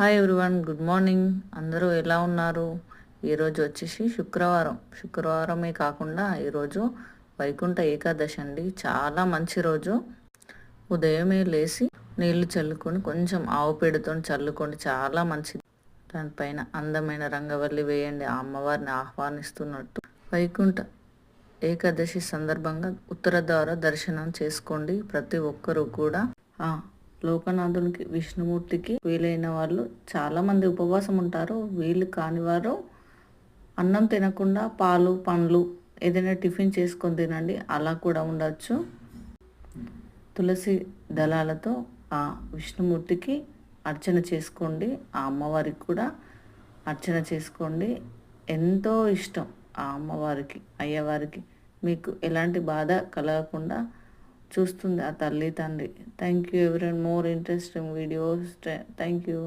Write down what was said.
Hi everyone good morning అందరూ ఎలా ఉన్నారు? ఈరోజు వచ్చేసి శుక్రవారం. శుక్రవారమే కాకుండా ఈరోజు వైకుంఠ ఏకాదశి అండి. చాలా మంచి రోజు. ఉదయమే లేచి నీళ్ళు చల్లుకొని కొంచెం ఆవు పేడతో చల్లుకోండి చాలా మంచిది. దానిపైన అందమైన రంగవల్లి వేయండి. ఆ అమ్మవారిని ఆహ్వానిస్తున్నట్టు. వైకుంఠ ఏకాదశి సందర్భంగా ఉత్తర ద్వార దర్శనం చేసుకోండి. ప్రతి ఒక్కరూ కూడా లోకనాథునికి విష్ణుమూర్తికి వీలైన వాళ్ళు చాలామంది ఉపవాసం ఉంటారు. వీళ్ళు కాని వారు అన్నం తినకుండా పాలు పండ్లు ఏదైనా టిఫిన్ చేసుకొని తినండి. అలా కూడా ఉండొచ్చు. తులసి దళాలతో ఆ విష్ణుమూర్తికి అర్చన చేసుకోండి. ఆ అమ్మవారికి కూడా అర్చన చేసుకోండి. ఎంతో ఇష్టం ఆ అమ్మవారికి అయ్యవారికి. మీకు ఎలాంటి బాధ కలగకుండా చూస్తుంది ఆ తల్లి తండ్రి థ్యాంక్ యూ ఎవరైనా more interesting videos thank you